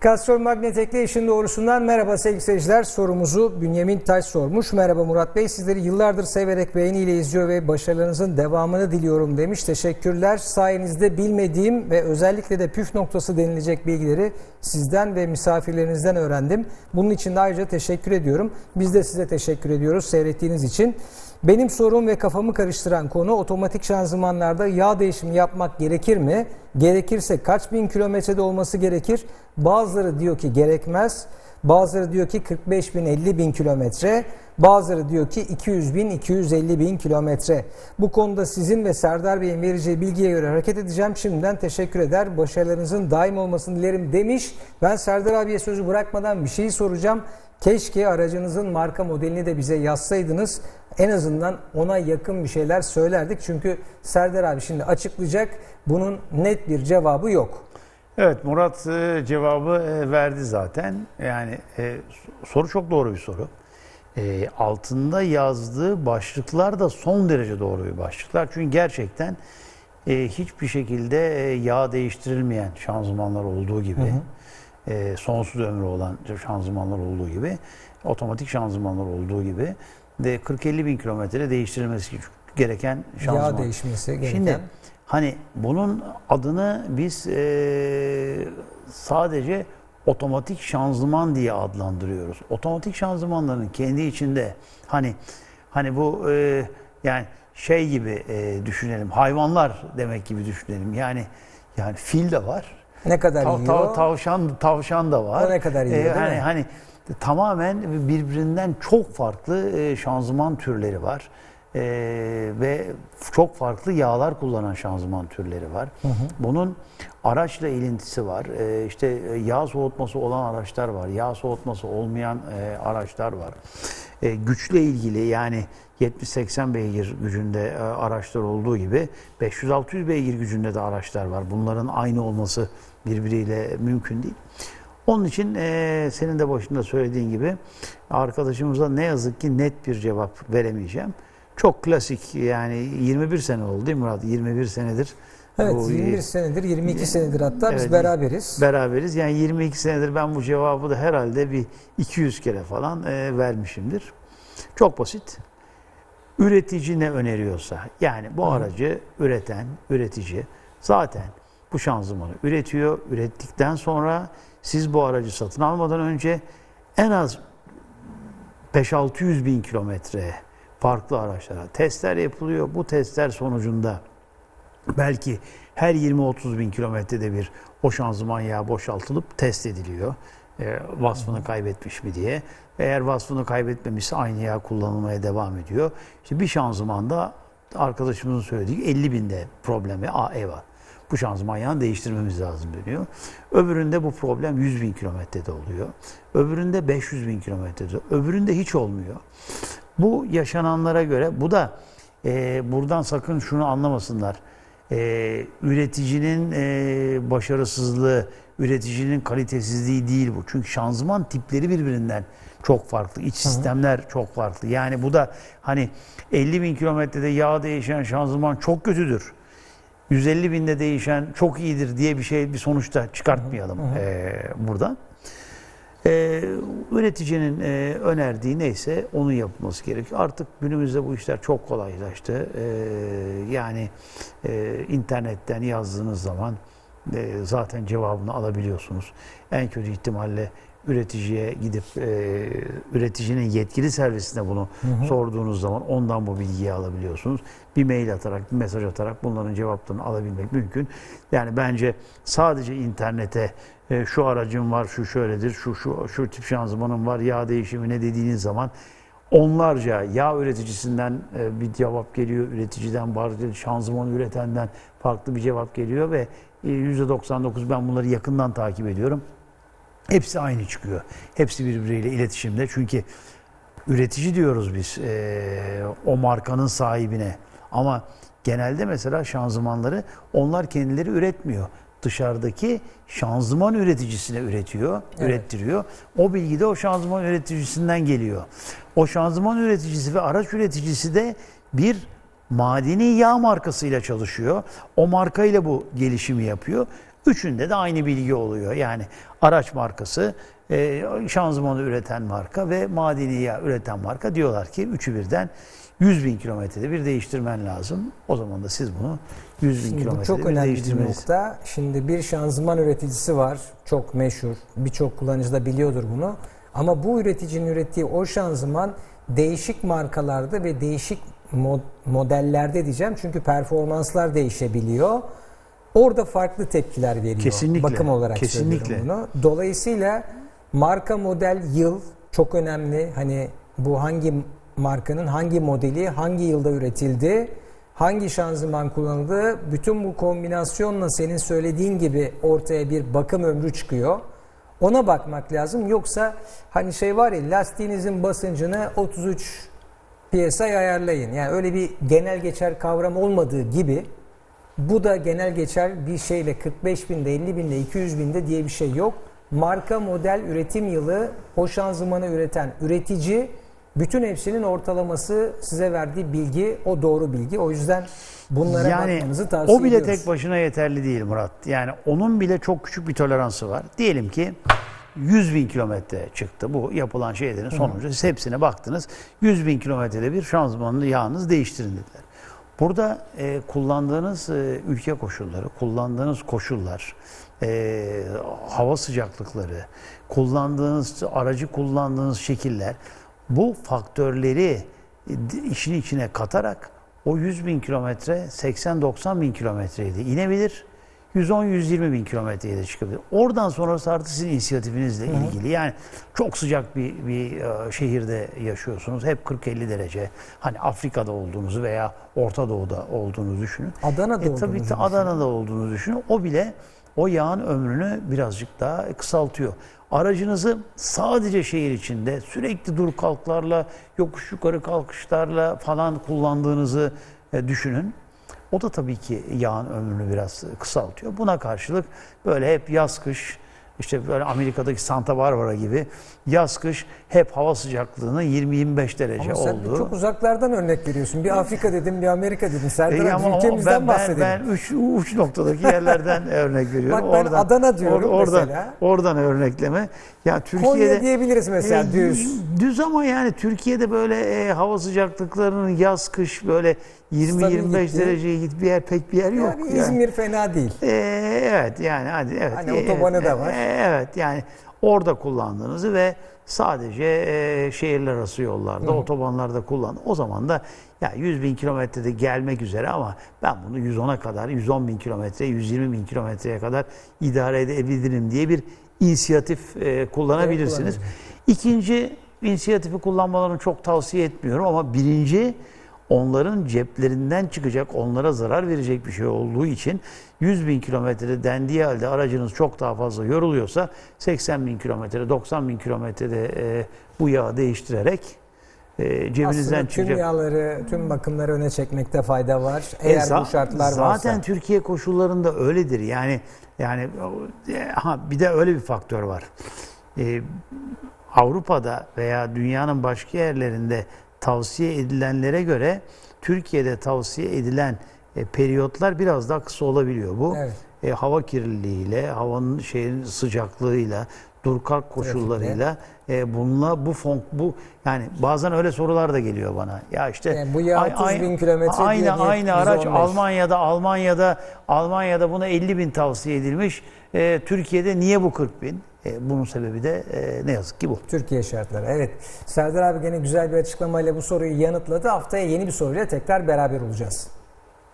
Kastrol Magnetek'le işin doğrusundan merhaba sevgili seyirciler. Sorumuzu Bünyamin Taş sormuş. Merhaba Murat Bey. Sizleri yıllardır severek beğeniyle izliyor ve başarılarınızın devamını diliyorum demiş. Teşekkürler. Sayenizde bilmediğim ve özellikle de püf noktası denilecek bilgileri sizden ve misafirlerinizden öğrendim. Bunun için de ayrıca teşekkür ediyorum. Biz de size teşekkür ediyoruz seyrettiğiniz için. Benim sorum ve kafamı karıştıran konu otomatik şanzımanlarda yağ değişimi yapmak gerekir mi? Gerekirse kaç bin kilometrede olması gerekir? Bazıları diyor ki gerekmez. Bazıları diyor ki 45 bin 50 bin kilometre. Bazıları diyor ki 200 bin 250 bin kilometre. Bu konuda sizin ve Serdar Bey'in vereceği bilgiye göre hareket edeceğim. Şimdiden teşekkür eder. Başarılarınızın daim olmasını dilerim demiş. Ben Serdar abiye sözü bırakmadan bir şey soracağım. Keşke aracınızın marka modelini de bize yazsaydınız. En azından ona yakın bir şeyler söylerdik. Çünkü Serdar abi şimdi açıklayacak. Bunun net bir cevabı yok. Evet Murat e, cevabı e, verdi zaten. Yani e, soru çok doğru bir soru. E, altında yazdığı başlıklar da son derece doğru bir başlıklar. Çünkü gerçekten e, hiçbir şekilde e, yağ değiştirilmeyen şanzımanlar olduğu gibi, e, sonsuz ömrü olan şanzımanlar olduğu gibi, otomatik şanzımanlar olduğu gibi de 40-50 bin kilometre değiştirilmesi gereken şanzıman. Yağ değişmesi gereken. Şimdi hani bunun adını biz eee, sadece otomatik şanzıman diye adlandırıyoruz. Otomatik şanzımanların kendi içinde hani hani bu eee, yani şey gibi eee, düşünelim. Hayvanlar demek gibi düşünelim. Yani yani fil de var. ne kadar Tav- yiyor? tav- tavşan tavşan da var. O ne kadar yiyor, Ee, hani, hani tamamen birbirinden çok farklı e, şanzıman türleri var. Ee, ve çok farklı yağlar kullanan şanzıman türleri var. Bunun araçla ilintisi var. Ee, işte e, yağ soğutması olan araçlar var. Yağ soğutması olmayan e, araçlar var. E, güçle ilgili yani 70-80 beygir gücünde e, araçlar olduğu gibi 500-600 beygir gücünde de araçlar var. Bunların aynı olması birbiriyle mümkün değil. Onun için e, senin de başında söylediğin gibi arkadaşımıza ne yazık ki net bir cevap veremeyeceğim. Çok klasik yani 21 sene oldu değil mi Murat? 21 senedir. Evet bu- 21 senedir 22 senedir hatta biz Evet, beraberiz. Beraberiz. Yani 22 senedir ben bu cevabı da herhalde bir 200 kere falan e, vermişimdir. Çok basit. Üretici ne öneriyorsa, yani bu aracı üreten üretici zaten bu şanzımanı üretiyor. Ürettikten sonra siz bu aracı satın almadan önce en az 5-600 bin kilometre farklı araçlara testler yapılıyor. Bu testler sonucunda belki her 20-30 bin kilometrede bir o şanzıman yağı boşaltılıp test ediliyor. E, vasfını kaybetmiş mi diye. Eğer vasfını kaybetmemişse aynı yağ kullanılmaya devam ediyor. İşte bir şanzımanda arkadaşımızın söylediği 50 binde problemi, aa eyvah bu şanzıman yağını değiştirmemiz lazım deniyor. Öbüründe bu problem 100 bin kilometrede oluyor. Öbüründe 500 bin kilometrede. Öbüründe hiç olmuyor. Bu yaşananlara göre bu da e, buradan sakın şunu anlamasınlar. E, üreticinin e, başarısızlığı, üreticinin kalitesizliği değil bu. Çünkü şanzıman tipleri birbirinden çok farklı. İç sistemler çok farklı. Yani bu da hani 50 bin kilometrede yağ değişen şanzıman çok kötüdür. 150 binde değişen çok iyidir diye bir şey bir sonuçta çıkartmayalım eee, buradan. Eee, üreticinin eee, önerdiği neyse onun yapılması gerekiyor. Artık günümüzde bu işler çok kolaylaştı. Eee, yani eee, internetten yazdığınız zaman eee, zaten cevabını alabiliyorsunuz. En kötü ihtimalle üreticiye gidip eee, üreticinin yetkili servisine bunu sorduğunuz zaman ondan bu bilgiyi alabiliyorsunuz. Bir mail atarak, bir mesaj atarak bunların cevaplarını alabilmek mümkün. Yani bence sadece internete e, şu aracım var, şu şöyledir, şu şu şu tip şanzımanım var, yağ değişimi ne dediğiniz zaman onlarca yağ üreticisinden e, bir cevap geliyor, üreticiden farklı, şanzıman üretenden farklı bir cevap geliyor ve e, %99 ben bunları yakından takip ediyorum. Hepsi aynı çıkıyor. Hepsi birbiriyle iletişimde. Çünkü üretici diyoruz biz eee, o markanın sahibine. Ama genelde mesela şanzımanları onlar kendileri üretmiyor. Dışarıdaki şanzıman üreticisine üretiyor, ürettiriyor. O bilgi de o şanzıman üreticisinden geliyor. O şanzıman üreticisi ve araç üreticisi de bir madeni yağ markasıyla çalışıyor. O markayla bu gelişimi yapıyor. Üçünde de aynı bilgi oluyor. Yani araç markası, e, şanzımanı üreten marka ve madeni yağ üreten marka diyorlar ki üçü birden 100 bin kilometrede bir değiştirmen lazım. O zaman da siz bunu 100 bin kilometrede çok bir önemli bir nokta. Şimdi bir şanzıman üreticisi var. Çok meşhur. Birçok kullanıcı da biliyordur bunu. Ama bu üreticinin ürettiği o şanzıman değişik markalarda ve değişik mod- modellerde diyeceğim. Çünkü performanslar değişebiliyor. Orada farklı tepkiler veriyor. Kesinlikle, Bakım olarak kesinlikle. söylüyorum bunu. Dolayısıyla marka model yıl çok önemli. Hani bu hangi markanın hangi modeli hangi yılda üretildi, hangi şanzıman kullanıldı, bütün bu kombinasyonla senin söylediğin gibi ortaya bir bakım ömrü çıkıyor. Ona bakmak lazım. Yoksa hani şey var ya lastiğinizin basıncını 33 PSI ayarlayın. Yani öyle bir genel geçer kavram olmadığı gibi bu da genel geçer bir şeyle 45 binde, 50 binde, 200 binde diye bir şey yok. Marka, model, üretim yılı, o şanzımanı üreten üretici, bütün hepsinin ortalaması size verdiği bilgi, o doğru bilgi. O yüzden bunlara yani bakmanızı tavsiye o bile ediyoruz. tek başına yeterli değil Murat. Yani onun bile çok küçük bir toleransı var. Diyelim ki 100 bin kilometre çıktı bu yapılan şeylerin sonucu. Siz hepsine baktınız. 100 bin kilometrede bir şanzımanlı yağınız değiştirin dediler. Burada e, kullandığınız e, ülke koşulları, kullandığınız koşullar, e, hava sıcaklıkları, kullandığınız aracı kullandığınız şekiller bu faktörleri işin içine katarak o 100 bin kilometre 80-90 bin kilometreye de inebilir. 110-120 bin kilometreye de çıkabilir. Oradan sonrası artık sizin inisiyatifinizle ilgili. Yani çok sıcak bir, bir e, şehirde yaşıyorsunuz. Hep 40-50 derece. Hani Afrika'da olduğunuzu veya Orta Doğu'da olduğunuzu düşünün. Adana'da E, tabii olduğunuzu ki Adana'da olduğunuzu düşünün. O bile o yağın ömrünü birazcık daha kısaltıyor. Aracınızı sadece şehir içinde sürekli dur kalklarla, yokuş yukarı kalkışlarla falan kullandığınızı e, düşünün. O da tabii ki yağın ömrünü biraz kısaltıyor. Buna karşılık böyle hep yaz kış işte böyle Amerika'daki Santa Barbara gibi yaz kış hep hava sıcaklığının 20-25 derece Ama sen olduğu. çok uzaklardan örnek veriyorsun. Bir Afrika dedim, bir Amerika dedim. Serdar E ama ülkemizden ben, bahsedelim. Ben, ben uç, uç noktadaki yerlerden örnek veriyorum. Bak ben Adana diyorum oradan, mesela. Oradan örnekleme. Ya Türkiye'de Konya diyebiliriz mesela E, düz. Düz ama yani Türkiye'de böyle e, hava sıcaklıklarının yaz kış böyle 20-25 gittiği. dereceye git bir yer pek bir yer yok. Yani yani. İzmir fena değil. E, evet yani hadi evet. Hani E, otobanı da e, var. e, evet yani orada kullandığınızı ve sadece e, şehirler arası yollarda, otobanlarda kullan. O zaman da ya 100 bin kilometrede gelmek üzere ama ben bunu 110'a kadar, 110 bin kilometre, 120 bin kilometreye kadar idare edebilirim diye bir inisiyatif e, kullanabilirsiniz. İkinci inisiyatifi kullanmalarını çok tavsiye etmiyorum ama birinci onların ceplerinden çıkacak, onlara zarar verecek bir şey olduğu için 100 bin kilometrede dendiği halde aracınız çok daha fazla yoruluyorsa 80 bin kilometrede, 90 bin kilometrede e, bu yağı değiştirerek e, cebinizden Aslında tüm çıkacak. yağları, tüm bakımları öne çekmekte fayda var. Eğer E, bu şartlar zaten varsa. Türkiye koşullarında öyledir. Yani yani ha bir de öyle bir faktör var. E, Avrupa'da veya dünyanın başka yerlerinde tavsiye edilenlere göre Türkiye'de tavsiye edilen e, periyotlar biraz daha kısa olabiliyor. Bu Evet. e, hava kirliliğiyle, havanın şeyin sıcaklığıyla, dur kalk koşullarıyla e, bununla bu fon bu yani bazen öyle sorular da geliyor bana. Ya işte Yani bu yağ ay- 30 ay- bin kilometre aynı diye aynı araç 115? Almanya'da Almanya'da Almanya'da buna 50 bin tavsiye edilmiş. E, Türkiye'de niye bu 40 bin? E, bunun sebebi de e, ne yazık ki bu. Türkiye şartları. Evet. Serdar abi gene güzel bir açıklamayla bu soruyu yanıtladı. Haftaya yeni bir soruyla tekrar beraber olacağız.